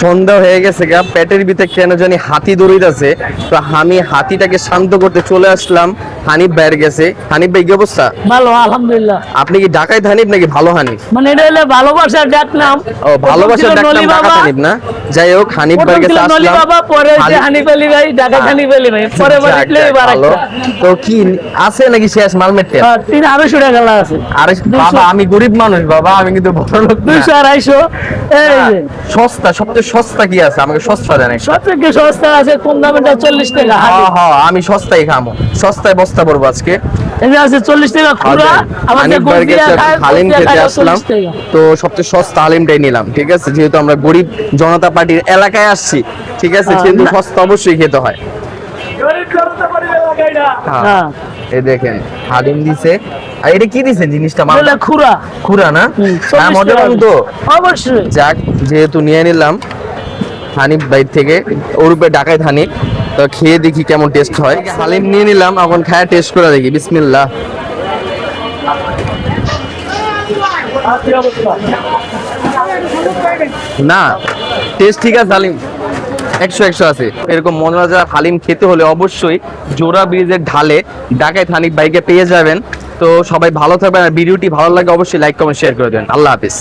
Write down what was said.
সন্ধ্যা হয়ে গেছে গা পেটের ভিতরে কেন জানি হাতি দৌড়িতেছে তো আমি হাতিটাকে শান্ত করতে চলে আসলাম হানিফ ভাইয়ের গেছে। হানিফ ভাই কি অবস্থা? ভালো আলহামদুলিল্লাহ। আপনি কি ঢাকায় হানিফ নাকি ভালো হানিফ? মানে এটা হলো ভালোবাসার ডাক নাম। ও ভালোবাসার ডাক নাম ঢাকা হানিফ না? যাই হোক হানিফ প্রথম ভাইয়ের কাছে আসলাম। বাবা পরে হচ্ছে হানিফ- আলী ভাই ঢাকা হানিফ আলী ভাই। পরে বলে ভালো। তো কি আছে নাকি শেষ মালমেটের হ্যাঁ, তিন আড়াইশো টাকা আছে। আরে বাবা আমি গরিব মানুষ বাবা আমি কিন্তু বড় লোক এই যে। সস্তা সবচেয়ে সস্তা কি আছে? আমাকে সস্তা দেন একটা। সব থেকে সস্তা আছে কম দামেটা চল্লিশ টাকা হ্যাঁ হ্যাঁ আমি সস্তায় খামো। সস্তায় বস্তা পড়ব আজকে। এই আছে চল্লিশ টাকা খুচরা আমাদের খায় হালিম খেতে আসলাম। তো সবচেয়ে সস্তা হালিমটাই নিলাম ঠিক আছে? যেহেতু আমরা গরিব জনতা পার্টির এলাকায় আসছি ঠিক আছে? হ্যাঁ, কিন্তু। সস্তা অবশ্যই খেতে হয়। হ্যাঁ হ্যাঁ। এই দেখেন হালিম দিছে। আর এটা কি দিছে জিনিসটা খুরা। খুরা না? হুম, 40 মজা টাকা। পাবো তো অবশ্যই। যাক যেহেতু নিয়ে নিলাম হানিফ বাইর থেকে ওরূপে ঢাকায় হানিফ তো খেয়ে দেখি কেমন টেস্ট হয়। হালিম নিয়ে নিলাম এখন খায় টেস্ট করে দেখি। বিসমিল্লাহ। না টেস্ট ঠিক আছে, হালিম? একশো একশো আছে। এরকম মনোরাজা হালিম খেতে হলে অবশ্যই জোড়া ব্রিজের ঢালে ঢাকায় থানিক বাইকে পেয়ে যাবেন। তো সবাই ভালো থাকবেন, আর ভিডিওটি ভালো লাগে অবশ্যই লাইক কমেন্ট শেয়ার করে দেবেন। আল্লাহ হাফিজ।